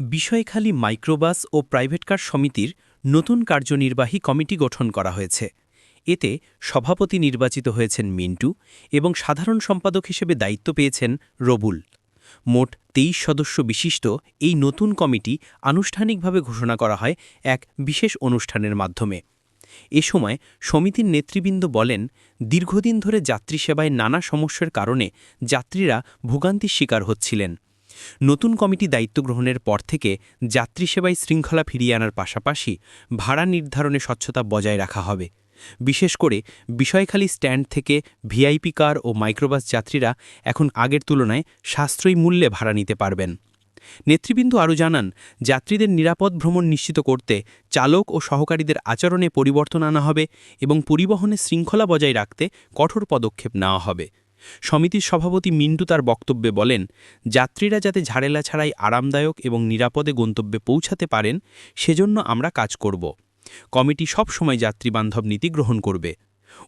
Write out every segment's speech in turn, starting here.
Bishoykhali microbus ও private car সমিতির নতুন কার্যনির্বাহী কমিটি গঠন করা হয়েছে। এতে সভাপতি নির্বাচিত হয়েছেন মিন্টু এবং সাধারণ সম্পাদক হিসেবে দায়িত্ব পেয়েছেন রবুল। মোট তেইশ সদস্য বিশিষ্ট এই নতুন কমিটি আনুষ্ঠানিকভাবে ঘোষণা করা হয় এক বিশেষ অনুষ্ঠানের মাধ্যমে। এ সময় সমিতির নেতৃবৃন্দ বলেন, দীর্ঘদিন ধরে যাত্রী সেবায় নানা সমস্যার কারণে যাত্রীরা ভোগান্তির শিকার হচ্ছিলেন। নতুন কমিটি দায়িত্ব গ্রহণের পর থেকে যাত্রী সেবায় শৃঙ্খলা ফিরিয়ে আনার পাশাপাশি ভাড়া নির্ধারণে স্বচ্ছতা বজায় রাখা হবে। বিশেষ করে বিষয়খালী স্ট্যান্ড থেকে ভিআইপি কার ও মাইক্রোবাস যাত্রীরা এখন আগের তুলনায় সাশ্রয়ী মূল্যে ভাড়া নিতে পারবেন। নেতৃবৃন্দ আরও জানান, যাত্রীদের নিরাপদ ভ্রমণ নিশ্চিত করতে চালক ও সহকারীদের আচরণে পরিবর্তন আনা হবে এবং পরিবহনে শৃঙ্খলা বজায় রাখতে কঠোর পদক্ষেপ নেওয়া হবে। সমিতির সভাপতি মিন্টু তার বক্তব্যে বলেন, যাত্রীরা যাতে ঝাড়েলা ছাড়াই আরামদায়ক এবং নিরাপদে গন্তব্যে পৌঁছাতে পারেন, সেজন্য আমরা কাজ করব। কমিটি সব সময় যাত্রীবান্ধব নীতি গ্রহণ করবে।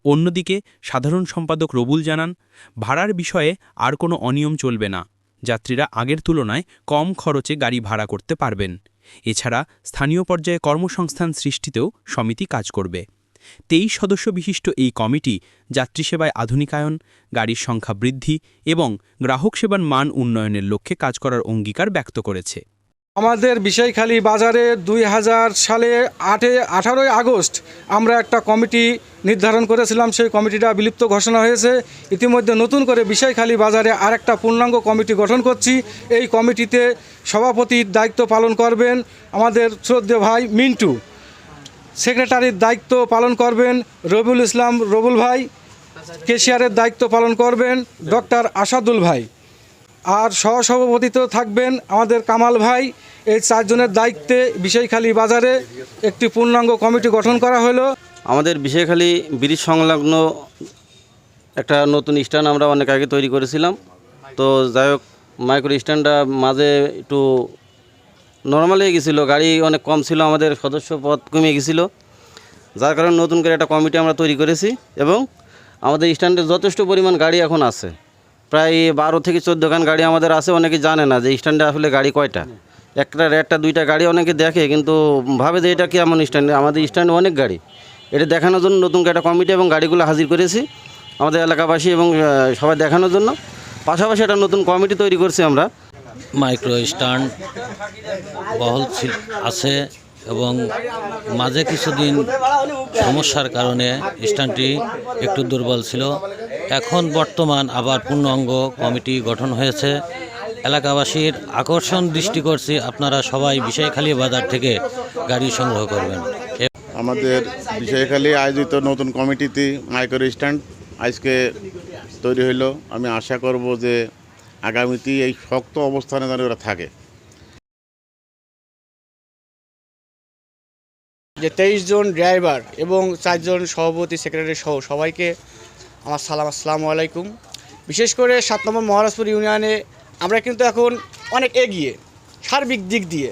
অন্যদিকে, সাধারণ সম্পাদক রবুল জানান, ভাড়ার বিষয়ে আর কোনো অনিয়ম চলবে না। যাত্রীরা আগের তুলনায় কম খরচে গাড়ি ভাড়া করতে পারবেন। এছাড়া স্থানীয় পর্যায়ে কর্মসংস্থান সৃষ্টিতেও সমিতি কাজ করবে। তেইশ সদস্য বিশিষ্ট এই কমিটি যাত্রী সেবায় আধুনিকায়ন, গাড়ির সংখ্যা বৃদ্ধি এবং গ্রাহক সেবার মান উন্নয়নের লক্ষ্যে কাজ করার অঙ্গীকার ব্যক্ত করেছে। আমাদের বিষয়খালী বাজারে দুই হাজার সালে আটে, আঠারোই আগস্ট আমরা একটা কমিটি নির্ধারণ করেছিলাম। সেই কমিটিটা বিলুপ্ত ঘোষণা হয়েছে। ইতিমধ্যে নতুন করে বিষয়খালী বাজারে আরেকটা পূর্ণাঙ্গ কমিটি গঠন করছি। এই কমিটিতে সভাপতির দায়িত্ব পালন করবেন আমাদের শ্রদ্ধেয় ভাই মিন্টু। সেক্রেটারির দায়িত্ব পালন করবেন রবিউল ইসলাম রবুল ভাই, কেশিয়ারের দায়িত্ব পালন করবেন ডক্টর আসাদুল ভাই। আর সহসভাপতিত্ব থাকবেন আমাদের কামাল ভাই। এই চারজনের দায়িত্বে বিষয়খালী বাজারে একটি পূর্ণাঙ্গ কমিটি গঠন করা হলো। আমাদের বিষয়খালী ব্রিজ সংলগ্ন একটা নতুন স্ট্যান্ড আমরা অনেক আগে তৈরি করেছিলাম। তো যাই হোক, মাইক্রো স্ট্যান্ডটা মাঝে একটু নর্মাল হয়ে গেছিল, গাড়ি অনেক কম ছিল, আমাদের সদস্য পদ কমে গেছিল। যার কারণে নতুন করে একটা কমিটি আমরা তৈরি করেছি এবং আমাদের স্ট্যান্ডে যথেষ্ট পরিমাণ গাড়ি এখন আছে। প্রায় বারো থেকে চোদ্দ খান গাড়ি আমাদের আছে, অনেকে জানে না যে স্ট্যান্ডে আসলে গাড়ি কয়টা। একটা একটা দুইটা গাড়ি অনেকে দেখে, কিন্তু ভাবে যে এটা কি এমন স্ট্যান্ড, আমাদের স্ট্যান্ডে অনেক গাড়ি। এটা দেখানোর জন্য নতুন একটা কমিটি এবং গাড়িগুলো হাজির করেছি আমাদের এলাকাবাসী এবং সবাই দেখানোর জন্য। পাশাপাশি একটা নতুন কমিটি তৈরি করছি আমরা। মাইক্রো স্ট্যান্ড বহল আছে এবং মাঝে কিছুদিন সমস্যার কারণে স্ট্যান্ডটি একটু দুর্বল ছিল। এখন বর্তমান আবার পূর্ণাঙ্গ কমিটি গঠন হয়েছে। এলাকাবাসীর আকর্ষণ দৃষ্টি করছি, আপনারা সবাই বিষয়খালী বাজার থেকে গাড়ি সংগ্রহ করবেন। আমাদের বিষয়খালী আয়োজিত নতুন কমিটিতে মাইক্রো স্ট্যান্ড আজকে তৈরি হইল। আমি আশা করব যে আগামীতে এই শক্ত অবস্থানে যেন ওরা থাকে। যে তেইশ জন ড্রাইভার এবং চারজন সভাপতি, সেক্রেটারি সহ সবাইকে আমার সালাম, আসসালামু আলাইকুম। বিশেষ করে সাত নম্বর মহারাজপুর ইউনিয়নে আমরা কিন্তু এখন অনেক এগিয়ে, সার্বিক দিক দিয়ে।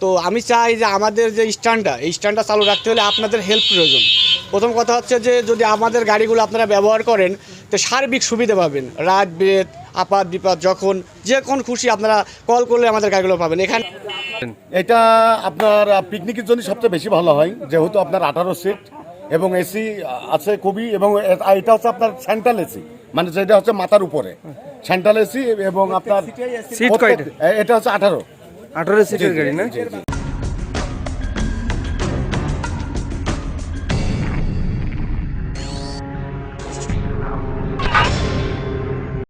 তো আমি চাই যে আমাদের যে স্ট্যান্ডটা, এই স্ট্যান্ডটা চালু রাখতে হলে আপনাদের হেল্প প্রয়োজন। প্রথম কথা হচ্ছে যে যদি আমাদের গাড়িগুলো আপনারা ব্যবহার করেন তো সার্বিক সুবিধা পাবেন। রাত বেদ আপাত বিপাদ যখন যে কোন খুশি আপনারা কল করলে আমাদের গাড়িগুলো পাবেন। এখানে এটা আপনার পিকনিকের জন্য সবচেয়ে বেশি ভালো হয় যেহেতু আপনার আঠারো সিট এবং এসি আছে খুবই এবং এটা হচ্ছে আপনার সেন্ট্রাল এসি মানে যেটা হচ্ছে মাথার উপরে। সেন্ট্রাল এসি এবং আপনার এটা হচ্ছে আঠারো। আঠারো সিটের গাড়ি না?